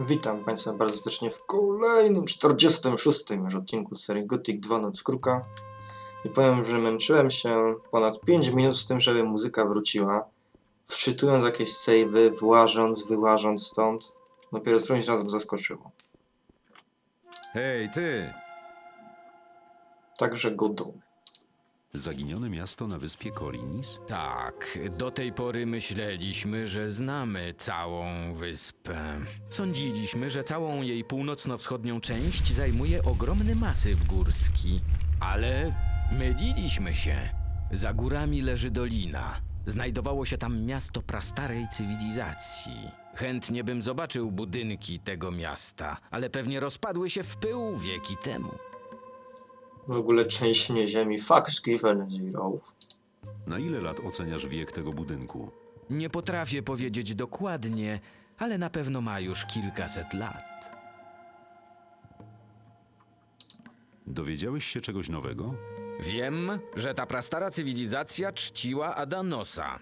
Witam Państwa bardzo serdecznie w kolejnym 46 już odcinku serii Gothic 2 Noc Kruka. I powiem, że męczyłem się ponad 5 minut z tym, żeby muzyka wróciła. Wczytując jakieś savey, włażąc, wyłażąc stąd. Dopiero którymś razem zaskoczyło. Hej, ty! Także godą. Zaginione miasto na wyspie Korinis? Tak, do tej pory myśleliśmy, że znamy całą wyspę. Sądziliśmy, że całą jej północno-wschodnią część zajmuje ogromny masyw górski. Ale myliliśmy się. Za górami leży dolina. Znajdowało się tam miasto prastarej cywilizacji. Chętnie bym zobaczył budynki tego miasta, ale pewnie rozpadły się w pył wieki temu. W ogóle trzęsienie ziemi. Fuck Given Zero. Na ile lat oceniasz wiek tego budynku? Nie potrafię powiedzieć dokładnie, ale na pewno ma już kilkaset lat. Dowiedziałeś się czegoś nowego? Wiem, że ta prastara cywilizacja czciła Adanosa.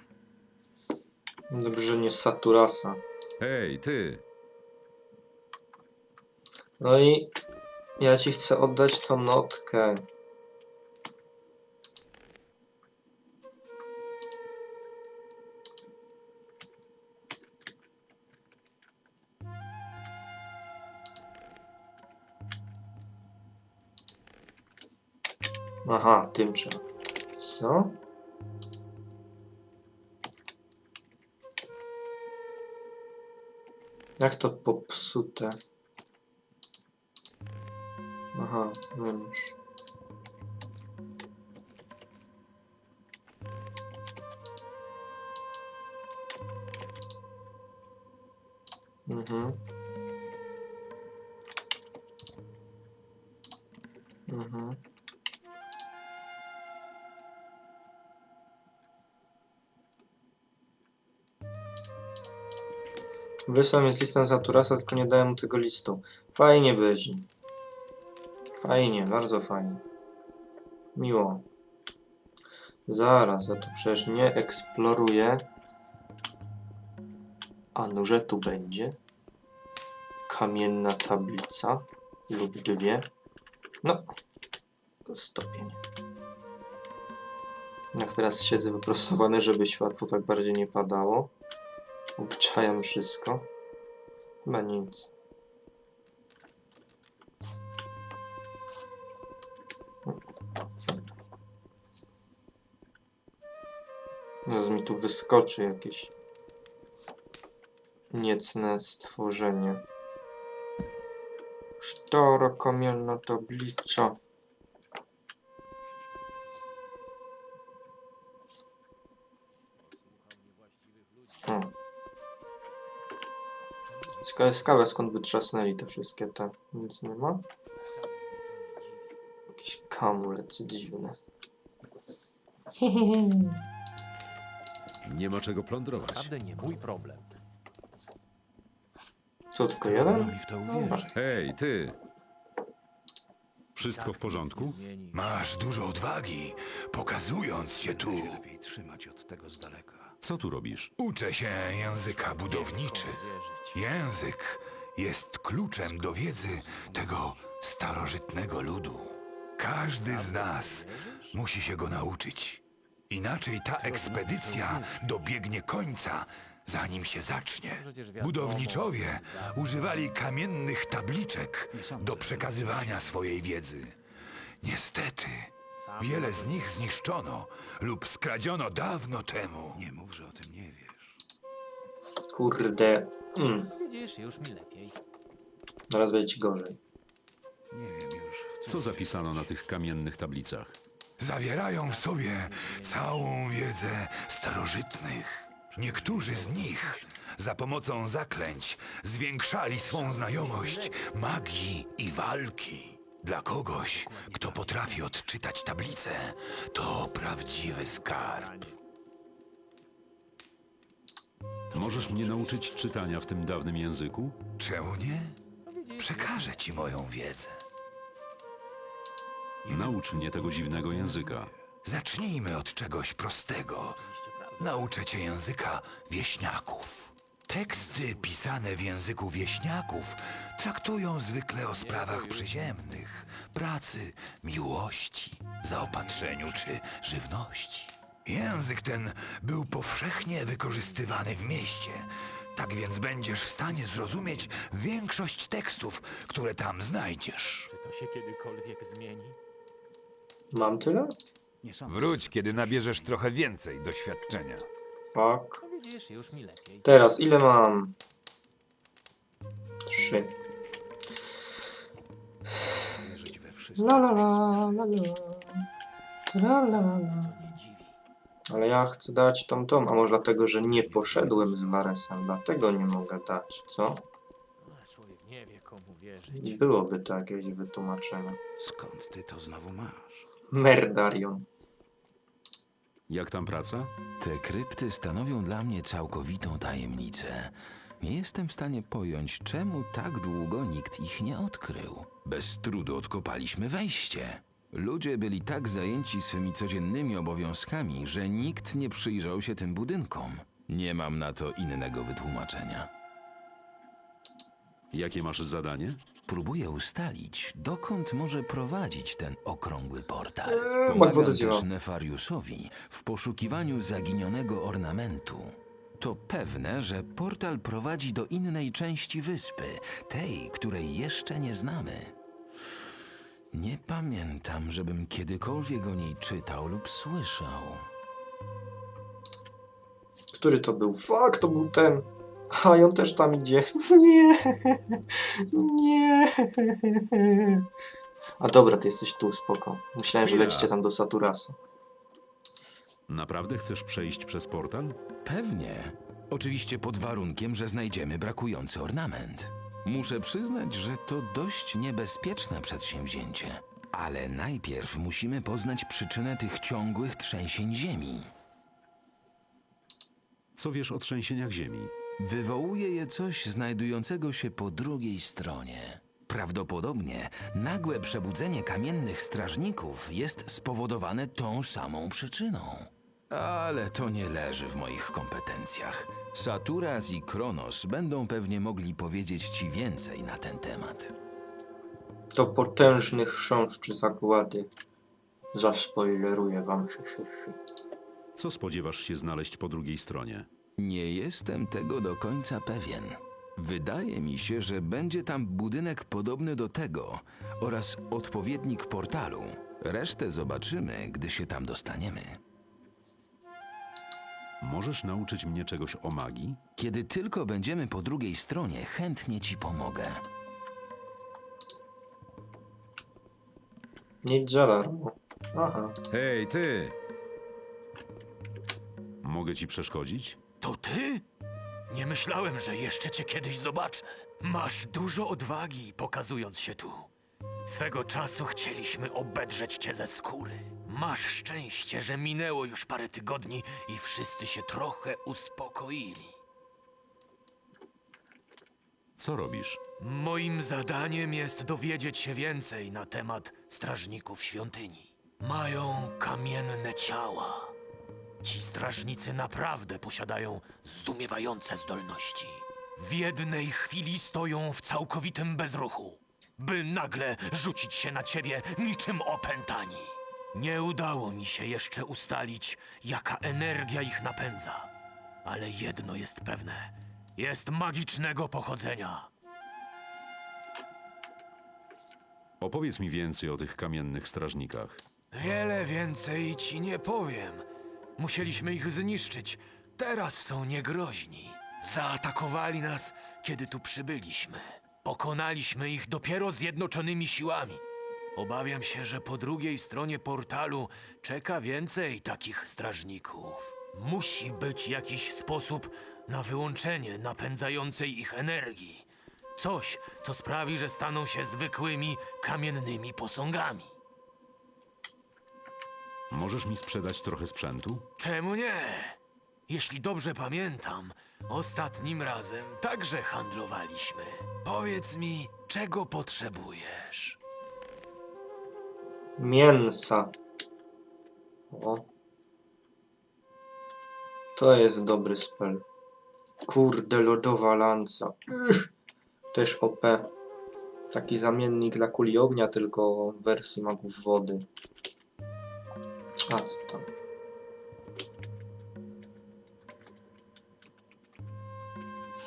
Dobrze, że nie Saturasa. Hej, ty! No i ja ci chcę oddać tą notkę. Aha, tym trzeba. Co? Jak to popsute? Aha, wiem już. Mhm. Mhm. Wysłał mi z listem Saturasa, tylko nie dałem mu tego listu. Fajnie będzie. Fajnie, bardzo fajnie. Miło. Zaraz, ja tu przecież nie eksploruję. A nuże tu będzie? Kamienna tablica lub dwie. No, to stopień. Jak teraz siedzę wyprostowany, żeby światło tak bardziej nie padało. Obczajam wszystko. Chyba nic. Zaraz mi tu wyskoczy jakieś niecne stworzenie. Sztara kamienna tablica. Ciekawe ciekawe skąd wytrzasnęli te wszystkie te. Nic nie ma. Jakiś kamulet dziwny. Nie ma czego plądrować. Naprawdę nie mój problem. Co, tylko jeden? I w to Dobra. uwierzę. Hej, ty! Wszystko w porządku? Masz dużo odwagi, pokazując się tu. Lepiej trzymać od tego z daleka. Co tu robisz? Uczę się języka budowniczy. Język jest kluczem do wiedzy tego starożytnego ludu. Każdy z nas musi się go nauczyć. Inaczej ta ekspedycja dobiegnie końca, zanim się zacznie. Budowniczowie używali kamiennych tabliczek do przekazywania swojej wiedzy. Niestety, wiele z nich zniszczono lub skradziono dawno temu. Nie mów, że o tym nie wiesz. Kurde. Mm, Widzisz, już mi lepiej. zaraz będzie ci gorzej. Nie wiem już, w Co zapisano na tych kamiennych tablicach? Zawierają w sobie całą wiedzę starożytnych. Niektórzy z nich za pomocą zaklęć zwiększali swą znajomość magii i walki. Dla kogoś, kto potrafi odczytać tablicę, to prawdziwy skarb. Możesz mnie nauczyć czytania w tym dawnym języku? Czemu nie? Przekażę ci moją wiedzę. Naucz mnie tego dziwnego języka. Zacznijmy od czegoś prostego. Nauczę cię języka wieśniaków. Teksty pisane w języku wieśniaków traktują zwykle o sprawach przyziemnych, pracy, miłości, zaopatrzeniu czy żywności. Język ten był powszechnie wykorzystywany w mieście, tak więc będziesz w stanie zrozumieć większość tekstów, które tam znajdziesz. Czy to się kiedykolwiek zmieni? Mam tyle? Nie sądzę. Wróć, kiedy nabierzesz trochę więcej doświadczenia. Fuck. No widzisz, już mi lepiej. Teraz ile mam? Trzy. Wierzyć we wszystko. La la la la la. La, la, la. To nie dziwi. Ale ja chcę dać tą tą, a może dlatego, że nie poszedłem z Laresem, dlatego nie mogę dać, co? A, Człowiek nie wie, komu wierzyć. Byłoby to jakieś wytłumaczenie. Skąd ty to znowu masz? Merdarion. Jak tam praca? Te krypty stanowią dla mnie całkowitą tajemnicę. Nie jestem w stanie pojąć, czemu tak długo nikt ich nie odkrył. Bez trudu odkopaliśmy wejście. Ludzie byli tak zajęci swymi codziennymi obowiązkami, że nikt nie przyjrzał się tym budynkom. Nie mam na to innego wytłumaczenia. Jakie masz zadanie? Próbuję ustalić, dokąd może prowadzić ten okrągły portal. Eee, Pomagam Magwodę też. Nefariusowi w poszukiwaniu zaginionego ornamentu. To pewne, że portal prowadzi do innej części wyspy, tej, której jeszcze nie znamy. Nie pamiętam, żebym kiedykolwiek o niej czytał lub słyszał. Który to był? Fuck, to był ten. A i on też tam idzie. Nie. Nie. A dobra, ty jesteś tu, spoko. Myślałem, że lecicie tam do Saturasa. Naprawdę chcesz przejść przez portal? Pewnie. Oczywiście pod warunkiem, że znajdziemy brakujący ornament. Muszę przyznać, że to dość niebezpieczne przedsięwzięcie. Ale najpierw musimy poznać przyczynę tych ciągłych trzęsień ziemi. Co wiesz o trzęsieniach ziemi? Wywołuje je coś znajdującego się po drugiej stronie. Prawdopodobnie nagłe przebudzenie kamiennych strażników jest spowodowane tą samą przyczyną. Ale to nie leży w moich kompetencjach. Saturas i Kronos będą pewnie mogli powiedzieć ci więcej na ten temat. To potężny chrząszczy zakłady. Zaspoileruję wam. Hy. Co spodziewasz się znaleźć po drugiej stronie? Nie jestem tego do końca pewien. Wydaje mi się, że będzie tam budynek podobny do tego oraz odpowiednik portalu. Resztę zobaczymy, gdy się tam dostaniemy. Możesz nauczyć mnie czegoś o magii? Kiedy tylko będziemy po drugiej stronie, chętnie ci pomogę. Nic. Aha. Hej, ty! Mogę ci przeszkodzić? To ty? Nie myślałem, że jeszcze cię kiedyś zobaczę. Masz dużo odwagi, pokazując się tu. Swego czasu chcieliśmy obedrzeć cię ze skóry. Masz szczęście, że minęło już parę tygodni i wszyscy się trochę uspokoili. Co robisz? Moim zadaniem jest dowiedzieć się więcej na temat strażników świątyni. Mają kamienne ciała. Ci strażnicy naprawdę posiadają zdumiewające zdolności. W jednej chwili stoją w całkowitym bezruchu, by nagle rzucić się na ciebie niczym opętani. Nie udało mi się jeszcze ustalić, jaka energia ich napędza. Ale jedno jest pewne: jest magicznego pochodzenia. Opowiedz mi więcej o tych kamiennych strażnikach. Wiele więcej ci nie powiem. Musieliśmy ich zniszczyć. Teraz są niegroźni. Zaatakowali nas, kiedy tu przybyliśmy. Pokonaliśmy ich dopiero zjednoczonymi siłami. Obawiam się, że po drugiej stronie portalu czeka więcej takich strażników. Musi być jakiś sposób na wyłączenie napędzającej ich energii. Coś, co sprawi, że staną się zwykłymi kamiennymi posągami. Możesz mi sprzedać trochę sprzętu? Czemu nie? Jeśli dobrze pamiętam, ostatnim razem także handlowaliśmy. Powiedz mi, czego potrzebujesz? Mięsa. O. To jest dobry spell. Kurde, lodowa lanca. Ych. Też OP. Taki zamiennik dla kuli ognia, tylko w wersji magów wody. A co tam?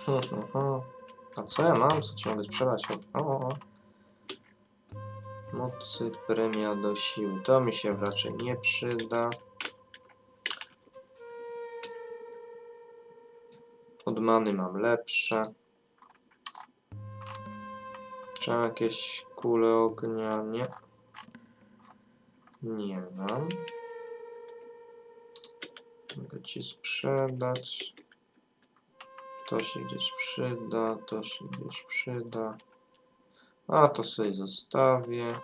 A co ja mam? Co ci mogę sprzedać? O, o, o. Mocy premia do sił. To mi się raczej nie przyda. Od many mam lepsze. Czy jakieś kule ognia? Nie. Nie mam. Mogę ci sprzedać. To się gdzieś przyda, to się gdzieś przyda. A to sobie zostawię.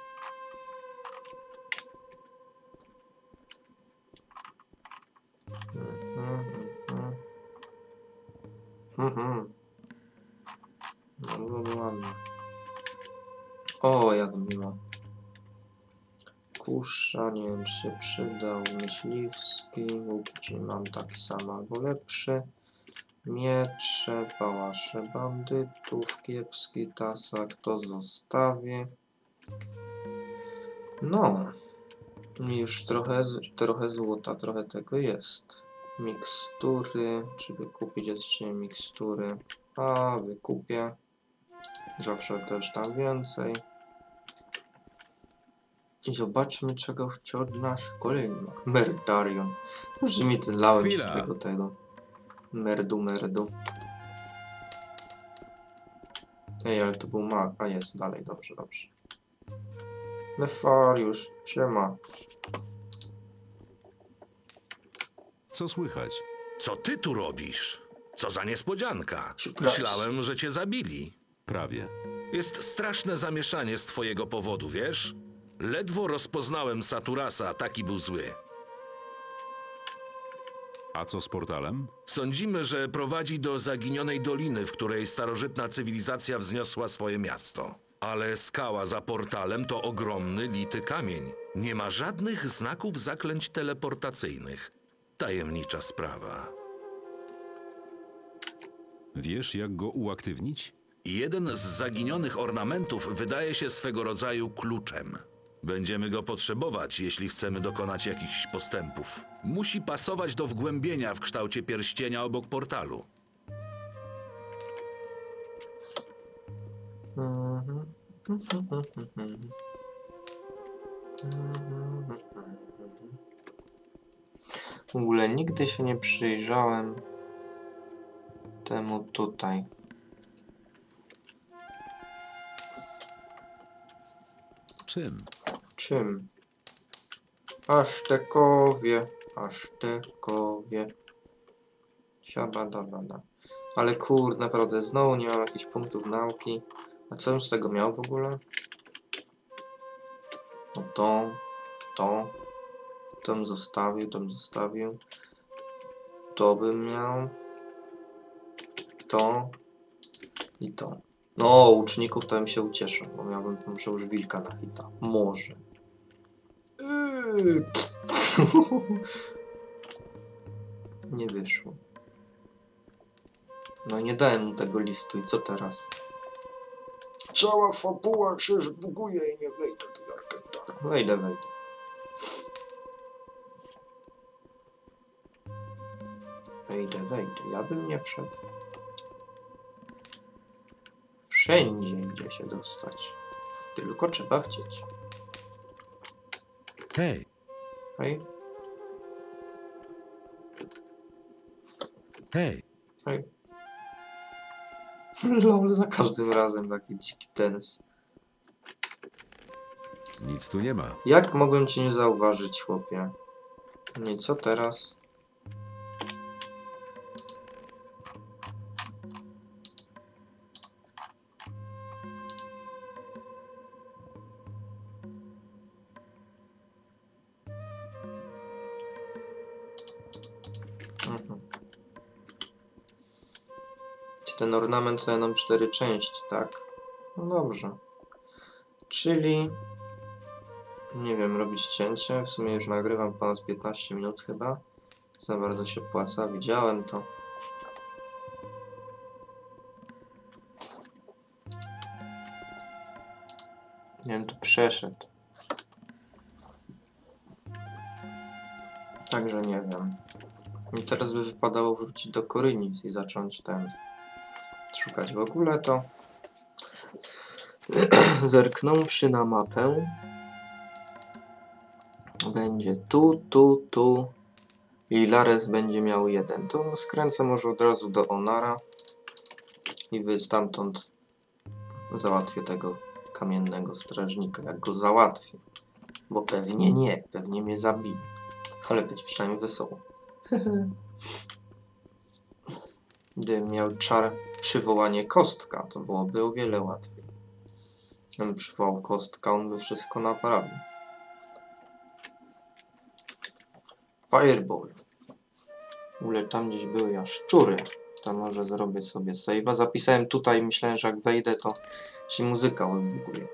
Mhm, mhm. Mhm. No, no, ładnie. O, jak miło. Kusza, nie wiem, czy się przydał. Myśliwski, łuk, czyli mam taki sam albo lepszy. Miecze, pałasze bandytów, kiepski tasak, to zostawię. No. Już trochę, trochę złota, trochę tego jest. Mikstury, czy wykupić jeszcze mikstury? A, wykupię. Zawsze też tam więcej. I zobaczmy, czego chce od nas kolejny. Merdarion. Już mi ten lałem się z tego tego. Merdu, merdu. Ej, ale to był mag. A jest, dalej, dobrze, dobrze. Nefariusz, siema. Co słychać? Co ty tu robisz? Co za niespodzianka. Myślałem, że cię zabili. Prawie. Jest straszne zamieszanie z twojego powodu, wiesz? Ledwo rozpoznałem Saturasa, taki był zły. A co z portalem? Sądzimy, że prowadzi do zaginionej doliny, w której starożytna cywilizacja wzniosła swoje miasto. Ale skała za portalem to ogromny, lity kamień. Nie ma żadnych znaków zaklęć teleportacyjnych. Tajemnicza sprawa. Wiesz, jak go uaktywnić? Jeden z zaginionych ornamentów wydaje się swego rodzaju kluczem. Będziemy go potrzebować, jeśli chcemy dokonać jakichś postępów. Musi pasować do wgłębienia w kształcie pierścienia obok portalu. W ogóle nigdy się nie przyjrzałem temu tutaj. Czym? Czym? Asztekowie, Asztekowie. Siabadabada. Ale kur, naprawdę, znowu nie mam jakichś punktów nauki. A co bym z tego miał w ogóle? No to, to, to bym zostawił, to bym zostawił. To bym miał. To i to. No, uczników to bym się ucieszył, bo miałbym już wilka na hita. Może. Yy. Nie wyszło. No nie dałem mu tego listu i co teraz? Cała fabuła się zbuguje i nie wejdę do Jarkentara. Wejdę, wejdę. Wejdę, wejdę. Ja bym nie wszedł. Wszędzie idzie się dostać. Tylko trzeba chcieć. Hej! Hej, Hej! hej. Lol, za każdym razem taki dziki tenis. Nic tu nie ma. Jak mogłem cię nie zauważyć, chłopie? No i co teraz? ten ornament to nam 4 części, tak? No dobrze. Czyli... Nie wiem, robić cięcie. W sumie już nagrywam ponad 15 minut chyba. Za bardzo się płaca, widziałem to. Nie wiem, tu przeszedł. Także nie wiem. I teraz by wypadało wrócić do Korynic i zacząć ten szukać w ogóle to. Zerknąwszy na mapę, będzie tu, tu, tu i Lares będzie miał jeden. To skręcę może od razu do Onara i wy stamtąd załatwię tego kamiennego strażnika, jak go załatwię. Bo pewnie nie, pewnie mnie zabije. Ale być przynajmniej wesoło. Gdybym miał czar przywołanie kostka, to byłoby o wiele łatwiej. Gdybym przywołał kostka, on by wszystko naprawił. Fireball. Ogóle tam gdzieś były jaszczury. To może zrobię sobie save'a. Zapisałem tutaj, myślałem, że jak wejdę, to się muzyka odbuguje.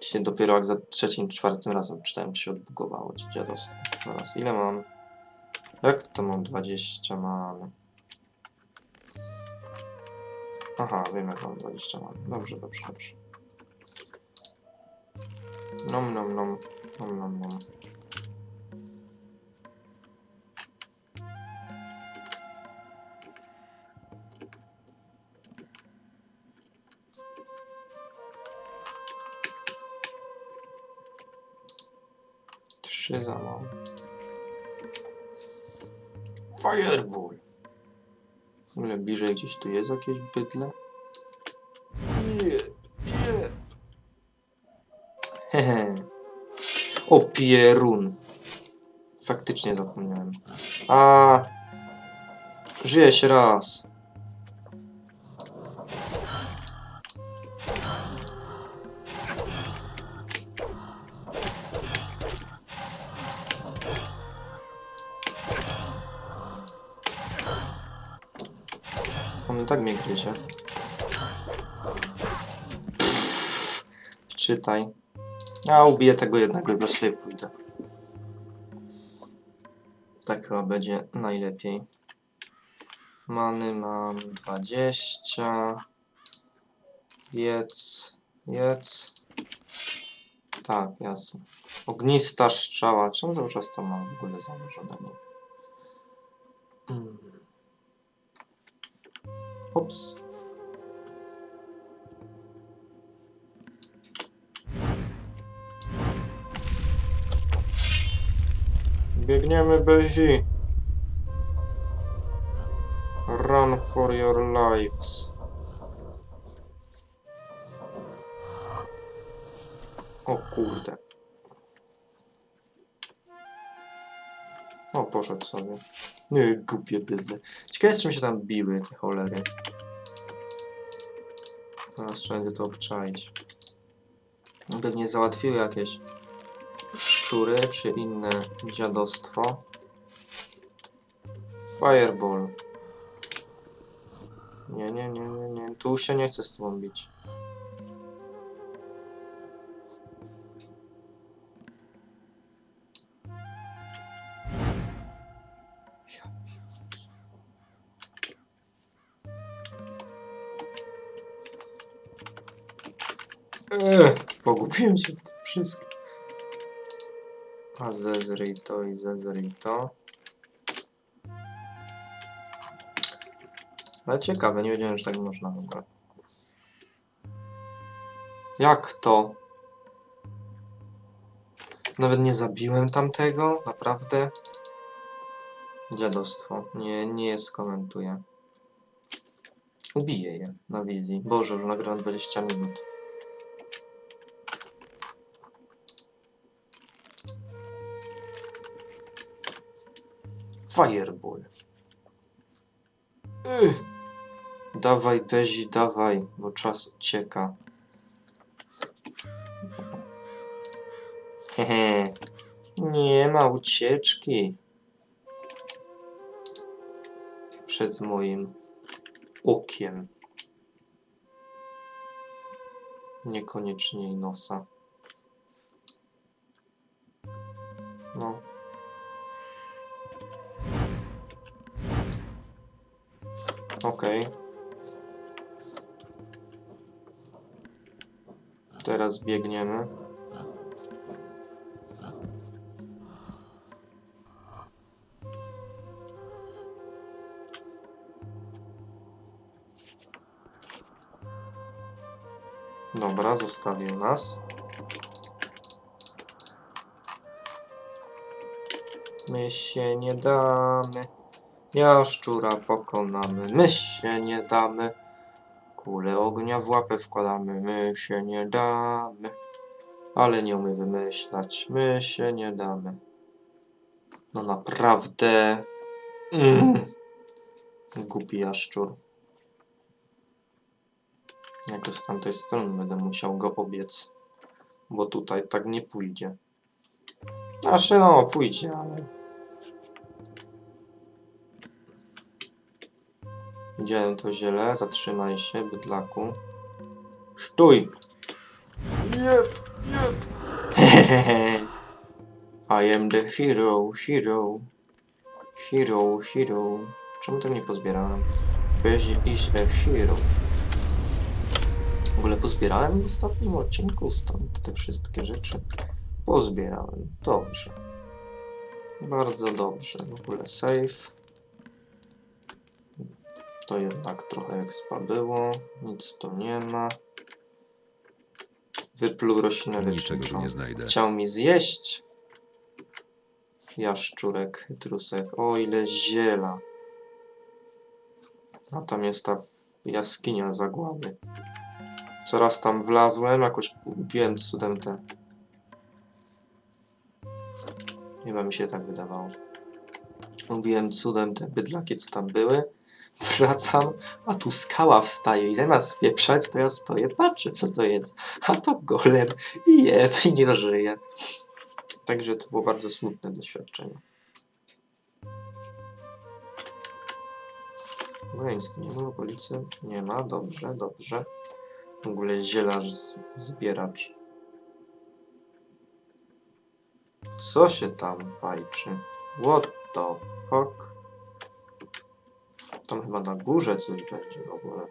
Się dopiero jak za trzecim, czwartym razem czytałem, to się odbugowało ci dziadostwo. Teraz ile mam? Jak to mam 20 mam? Aha, wiem jak mam 20 mam. Dobrze, dobrze, dobrze. Nom nom nom. Nom nom nom. Trzy za mało. Fireball. W ogóle bliżej gdzieś tu jest jakieś bydle? Nie, nie. Hehe. O pierun. Faktycznie zapomniałem. A. Żyje się raz. Tak mnie gryzie. Wczytaj. Ja ubiję tego jednego i sobie pójdę. Tak chyba będzie najlepiej. Many mam 20. Jedz. Jedz. Tak, jasne. Ognista strzała. Czemu cały czas to mam w ogóle założone? Nie. Mm. Ops. Biegniemy bezi. Run for your lives. O kurde. O, poszedł sobie. Nie, głupie bydle. Ciekawe, z czym się tam biły te cholery. Teraz trzeba będzie to obczaić. No, Pewnie załatwiły jakieś szczury, czy inne dziadostwo. Fireball. Nie, nie, nie, nie, nie. Tu się nie chcę z tobą bić. Eee, pogubiłem się w tym wszystkim. A zezryj to i zezryj to. Ale ciekawe, nie wiedziałem, że tak można w ogóle. Jak to? Nawet nie zabiłem tamtego? Naprawdę? Dziadostwo. Nie, nie skomentuję. Ubiję je na wizji. Boże, już nagrałem 20 minut. Fireball. Dawaj, Bezi, dawaj, bo czas ucieka. Hehe. Nie ma ucieczki. Przed moim okiem. Niekoniecznie i nosa. Biegniemy. Dobra, zostawił nas. My się nie damy. Jaszczura pokonamy. My się nie damy. Kule ognia w łapę wkładamy. My się nie damy. Ale nie umie wymyślać. My się nie damy. No naprawdę. Mm. Głupi jaszczur. Jakoś z tamtej strony będę musiał go obiec. Bo tutaj tak nie pójdzie. Znaczy no, pójdzie, ale... Widziałem to ziele, zatrzymaj się, bydlaku. Sztuj! Jep, jep! I am the hero, hero. Hero, hero. Czemu tego nie pozbierałem? Bezie is a hero. W ogóle pozbierałem w ostatnim odcinku stąd te wszystkie rzeczy. Pozbierałem. Dobrze. Bardzo dobrze. W ogóle save. To jednak trochę expa było. Nic tu nie ma. Wypluł roślinę Niczego tu nie znajdę. Chciał mi zjeść. Jaszczurek, chytrusek. O ile ziela. A tam jest ta jaskinia zagłady. Coraz tam wlazłem, jakoś ubiłem cudem te. Chyba mi się tak wydawało. Ubiłem cudem te bydlaki, co tam były. Wracam, a tu skała wstaje i zamiast spieprzać, to ja stoję, patrzę co to jest. A to golem i je, i nie żyje. Także to było bardzo smutne doświadczenie. Wojański nie ma okolicy? Nie ma, dobrze, dobrze. W ogóle zielarz, zbieracz. Co się tam fajczy? What the fuck? Tam chyba na górze coś będzie w ogóle.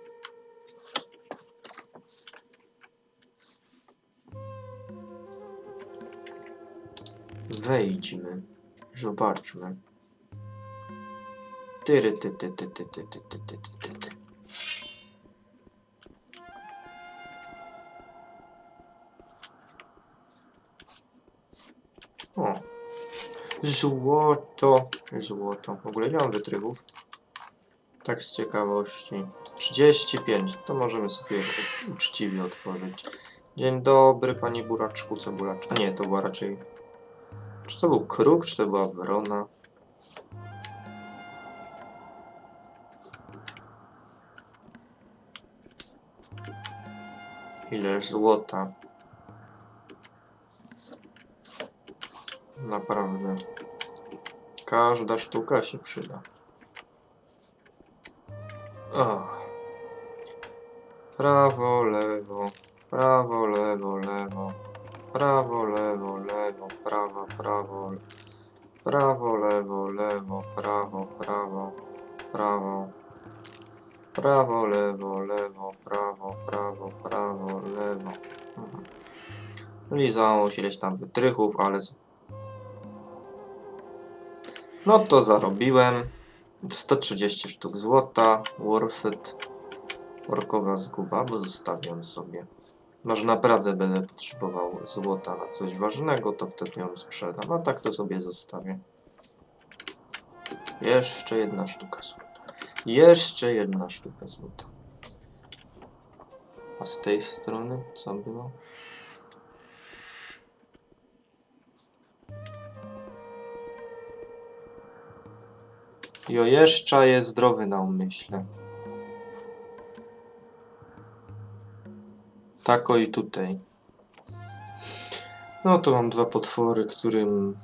Wejdźmy. Zobaczmy. Tyry, ty, ty, ty, ty, ty, ty, ty, ty, ty, ty, ty. O. Złoto. Złoto. W ogóle nie mam wytrychów. Tak z ciekawości. 35. To możemy sobie uczciwie otworzyć. Dzień dobry, panie buraczku, co buraczku? A nie, to była raczej... Czy to był kruk, czy to była wrona? Ileż złota. Naprawdę. Każda sztuka się przyda. O. Prawo, lewo, prawo, lewo, lewo, prawo, lewo, lewo, prawo, prawo, prawo, lewo, lewo, prawo, prawo, prawo, prawo, lewo, lewo, prawo, prawo, prawo, lewo. Mhm. Lizało się ileś tam wytrychów, ale... No to zarobiłem 130 sztuk złota, worth it. Orkowa zguba, bo zostawiam sobie. Może naprawdę będę potrzebował złota na coś ważnego, to wtedy ją sprzedam, a tak to sobie zostawię. Jeszcze jedna sztuka złota. Jeszcze jedna sztuka złota. A z tej strony co było? Jo, jeszcze jest zdrowy na umyśle. Tako i tutaj. No to mam dwa potwory, którym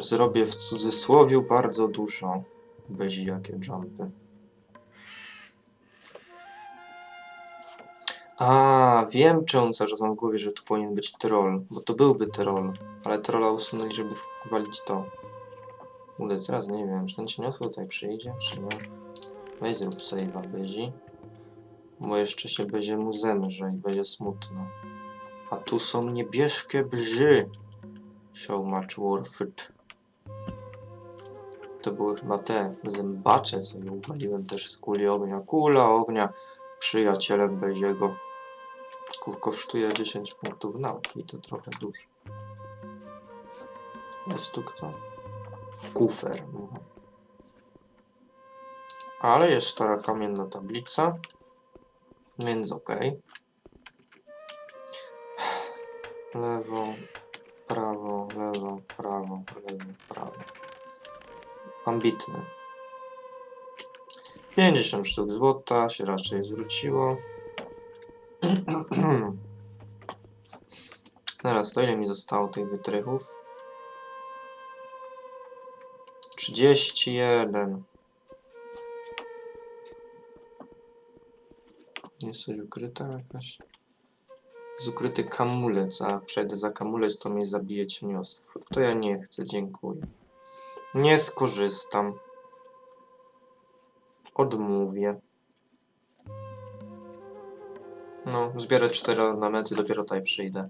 zrobię w cudzysłowie bardzo dużo. Bez jakie jumpy. A, wiem czemu cały czas mam w głowie, że tu powinien być troll, bo to byłby troll, ale trolla usunęli, żeby walić to. Kurde, teraz nie wiem, czy ten cieniosło tutaj przyjdzie, czy nie. Weź zrób save'a, Bezi. Bo jeszcze się będzie mu zemrze i będzie smutno. A tu są niebieskie brzy. So much worth it. To były chyba te zębacze, co je uwaliłem też z kuli ognia. Kula ognia przyjacielem Beziego. Ko- Kosztuje 10 punktów nauki, to trochę dużo. Jest tu kto? Kufer. mhm. Ale jest stara kamienna tablica, więc okej. Lewo, prawo, lewo, prawo, lewo, prawo. Ambitny. 50 sztuk złota się raczej zwróciło. Teraz to ile mi zostało tych wytrychów? 31. Jest coś ukryta jakaś? Jest ukryty kamulec, a przejdę za kamulec, to mnie zabije cieniostwo. To ja nie chcę, dziękuję. Nie skorzystam. Odmówię. No, zbierać 4 ornamenty, dopiero tutaj przyjdę.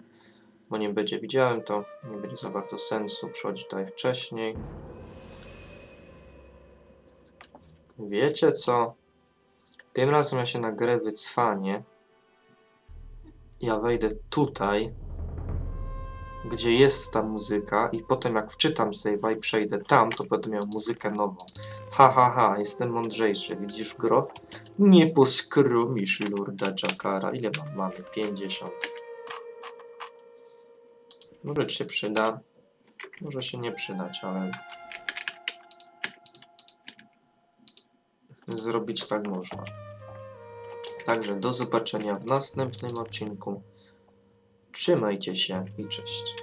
Bo nie będzie widziałem to, nie będzie za bardzo sensu przychodzić tutaj wcześniej. Wiecie co? Tym razem ja się na grę wycwanię. Ja wejdę tutaj, gdzie jest ta muzyka i potem jak wczytam save'a i przejdę tam, to będę miał muzykę nową. Ha, ha, ha, jestem mądrzejszy. Widzisz gro? Nie poskromisz Lorda Jakara. Ile mam? Mamy? 50. Może się przyda. Może się nie przydać, ale... Zrobić tak można. Także do zobaczenia w następnym odcinku. Trzymajcie się i cześć.